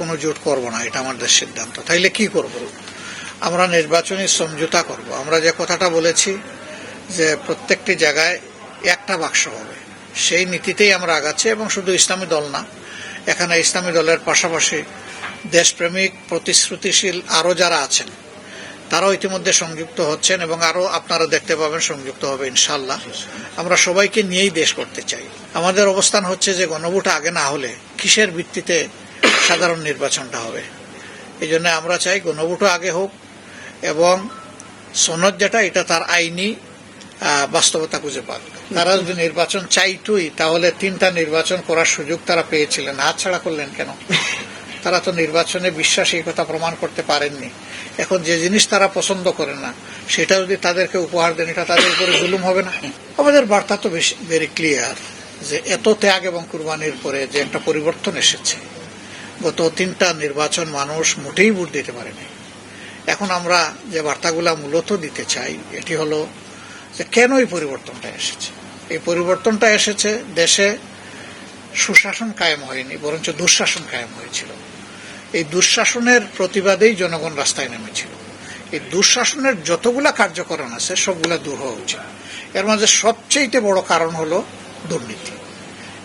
কোনো জোট করব না, এটা আমাদের সিদ্ধান্ত। তাইলে কি করব? আমরা নির্বাচনী সমঝোতা করব। আমরা যে কথাটা বলেছি যে প্রত্যেকটি জায়গায় একটা বাক্স হবে, সেই নীতিতেই আমরা আগাচ্ছি এবং শুধু ইসলামী দল না, এখানে ইসলামী দলের পাশাপাশি দেশপ্রেমিক, প্রতিশ্রুতিশীল আরও যারা আছেন, তারাও ইতিমধ্যে সংযুক্ত হচ্ছেন এবং আরও আপনারা দেখতে পাবেন সংযুক্ত হবে ইনশাল্লাহ আমরা সবাইকে নিয়েই দেশ করতে চাই। আমাদের অবস্থান হচ্ছে যে গণভোট আগে না হলে কিসের ভিত্তিতে সাধারণ নির্বাচনটা হবে। এই জন্য আমরা চাই গণভোটও আগে হোক এবং সনদ যেটা, এটা তার আইনি বাস্তবতা খুঁজে পাক। তারা যদি নির্বাচন চাইতই, তাহলে তিনটা নির্বাচন করার সুযোগ তারা পেয়েছিলেন। হাতছাড়া করলেন কেন? তারা তো নির্বাচনে বিশ্বাস এই কথা প্রমাণ করতে পারেননি। এখন যে জিনিস তারা পছন্দ করে না, সেটা যদি তাদেরকে উপহার দেন, এটা তাদের উপরে জুলুম হবে না? আমাদের বার্তা তো বেশি ভেরি ক্লিয়ার যে এত ত্যাগ এবং কুরবানির পরে যে একটা পরিবর্তন এসেছে গত তিনটা নির্বাচন মানুষ মোটেই ভোট দিতে পারেনি। এখন আমরা যে বার্তাগুলা মূলত দিতে চাই, এটি হলো যে কেন এই পরিবর্তনটা এসেছে? এই পরিবর্তনটা এসেছে দেশে সুশাসন কায়েম হয়নি, বরঞ্চ দুঃশাসন কায়েম হয়েছিল। এই দুঃশাসনের প্রতিবাদেই জনগণ রাস্তায় নেমেছিল। এই দুঃশাসনের যতগুলা কার্যকরণ আছে, সবগুলা দূর হওয়া উচিত। এর মাঝে সবচেয়ে বড় কারণ হলো দুর্নীতি।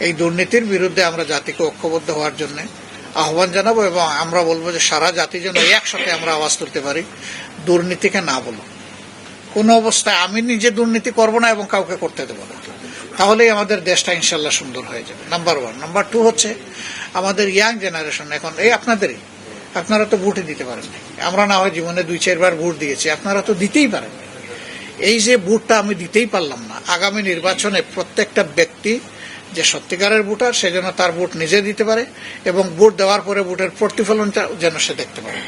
এই দুর্নীতির বিরুদ্ধে আমরা জাতিকে ঐক্যবদ্ধ হওয়ার জন্য আহ্বান জানাব এবং আমরা বলব যে সারা জাতি যেন একসাথে আমরা আওয়াজ তুলতে পারি, দুর্নীতিকে না বলো কোনো অবস্থায় আমি নিজে দুর্নীতি করব না এবং কাউকে করতে দেবো না। তাহলেই আমাদের দেশটা ইনশাল্লাহ সুন্দর হয়ে যাবে। নাম্বার ওয়ান নাম্বার টু হচ্ছে আমাদের ইয়াং জেনারেশন এখন এই আপনাদেরই। আপনারা তো ভোটই দিতে পারেন আমরা না হয় জীবনে দুই, চারবার ভোট দিয়েছি, আপনারা তো দিতেই পারেন এই যে ভোটটা আমি দিতেই পারলাম না, আগামী নির্বাচনে প্রত্যেকটা ব্যক্তি যে সত্যিকারের ভোটার, সে যেন তার ভোট নিজে দিতে পারে এবং ভোট দেওয়ার পরে ভোটের প্রতিফলনটা যেন সে দেখতে পারে।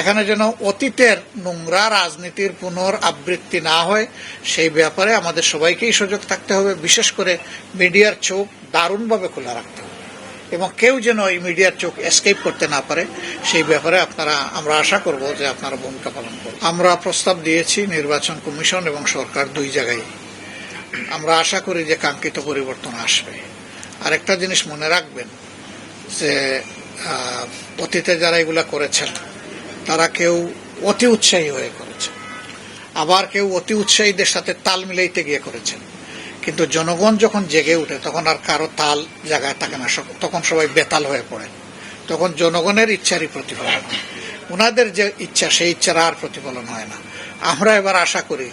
এখানে যেন অতীতের নোংরা রাজনীতির পুনর আবৃত্তি না হয়, সেই ব্যাপারে আমাদের সবাইকেই সুযোগ থাকতে হবে। বিশেষ করে মিডিয়ার চোখ দারুণভাবে খোলা রাখতে হবে এবং কেউ যেন এই মিডিয়ার চোখ এসকেপ করতে না পারে, সেই ব্যাপারে আপনারা, আমরা আশা করব যে আপনারা ভূমিকা পালন করবেন। আমরা প্রস্তাব দিয়েছি নির্বাচন কমিশন এবং সরকার দুই জায়গায়। আমরা আশা করি যে কাঙ্ক্ষিত পরিবর্তন আসবে। আরেকটা জিনিস মনে রাখবেন যে অতীতে যারা এগুলা করেছেন, তারা কেউ অতি উৎসাহী হয়ে করেছে আবার কেউ অতি উৎসাহীদের সাথে তাল মিলাইতে গিয়ে করেছেন। কিন্তু জনগণ যখন জেগে উঠে তখন আর কারও তাল জায়গায় থাকে না। তখন সবাই বেতাল হয়ে পড়ে। তখন জনগণের ইচ্ছারই প্রতিফলন ওনাদের যে ইচ্ছা, সেই ইচ্ছার আর প্রতিফলন হয় না। আমরা এবার আশা করি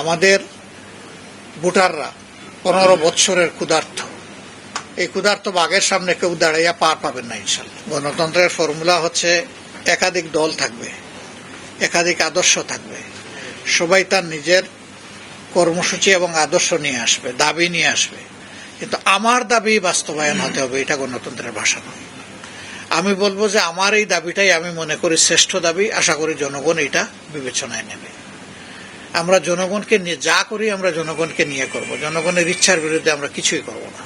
আমাদের ভোটাররা পনেরো বৎসরের ক্ষুধার্থ এই ক্ষুধার্ত বাঘের সামনে কেউ দাঁড়াইয়া পার পাবেন না ইনশাল্লাহ। গণতন্ত্রের ফর্মুলা হচ্ছে একাধিক দল থাকবে, একাধিক আদর্শ থাকবে। সবাই তার নিজের কর্মসূচি এবং আদর্শ নিয়ে আসবে, দাবি নিয়ে আসবে। কিন্তু আমার দাবি বাস্তবায়ন হতে হবে, এটা গণতন্ত্রের ভাষা নয়। আমি বলব যে আমার এই দাবিটাই আমি মনে করি শ্রেষ্ঠ দাবি, আশা করি জনগণ এটা বিবেচনায় নেবে। আমরা জনগণকে নিয়ে যা করি আমরা জনগণকে নিয়ে করব। জনগণের ইচ্ছার বিরুদ্ধে আমরা কিছুই করব না।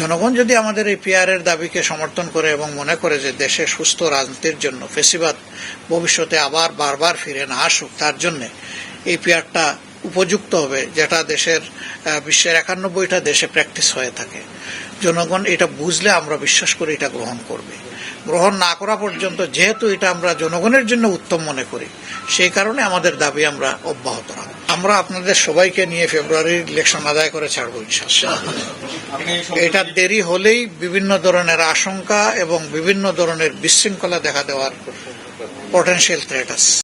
জনগণ যদি আমাদের এই পিয়ারের দাবিকে সমর্থন করে এবং মনে করে যে দেশে সুস্থ রাজনীতির জন্য ফেসিবাদ ভবিষ্যতে আবার বারবার ফিরে না আসুক, তার জন্য এই পিয়ারটা উপযুক্ত হবে, যেটা দেশের বিশ্বের একানব্বইটা দেশে প্র্যাকটিস হয়ে থাকে। জনগণ এটা বুঝলে আমরা বিশ্বাস করি এটা গ্রহণ করবে। গ্রহণ না করা পর্যন্ত যেহেতু এটা আমরা জনগণের জন্য উত্তম মনে করি সেই কারণে আমাদের দাবি আমরা অব্যাহত রাখব। আমরা আপনাদের সবাইকে নিয়ে ফেব্রুয়ারির ইলেকশন আদায় করে ছাড়ব বিশ্বাস এটা দেরি হলেই বিভিন্ন ধরনের আশঙ্কা এবং বিভিন্ন ধরনের বিশৃঙ্খলা দেখা দেওয়ার পটেন্সিয়াল থ্রেট আছে।